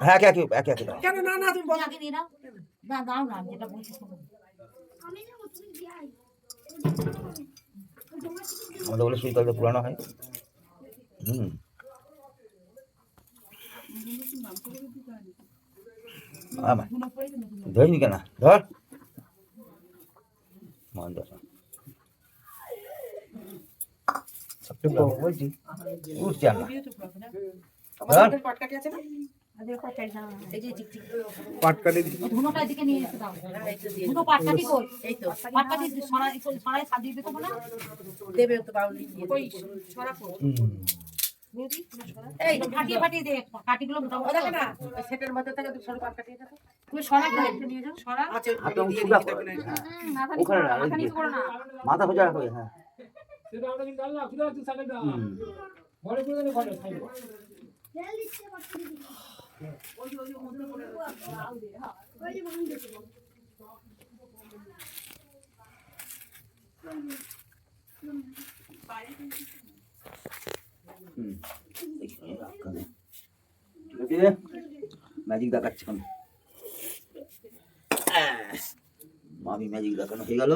হ্যাঁ একে একে একে একে কেন? না না তুমি তুমি আগে নিয়ে নাও। না দাও না আমি যেটা বলছি শোনো আমাদের বলে সুই তলটা পুরানো হয়। হুম। ধরিনি কেন? ধর। মান ধর সবচেয়ে বড় বলছি উঠছে আর না আমাদের পটকাটি আছে না? আগে কটাই দাও এই যে টিক পাটকাটি ধুনোটা এদিকে নিয়ে এসে দাও। ধুনো পাটকাটি কই? এই তো। পাটকাটি সরাই সরাই সাজিয়ে দিতে না? দেবে তো বাউলি কই? সরা একটু নিয়ে যাও। রাখো। দেখো না। মাথা ওখানে না, মাথা ওইদিকে। নিচু করো কানে। ঠিক আছে ম্যাজিক দেখাচ্ছে মামি ম্যাজিক দেখানো হয়ে গেল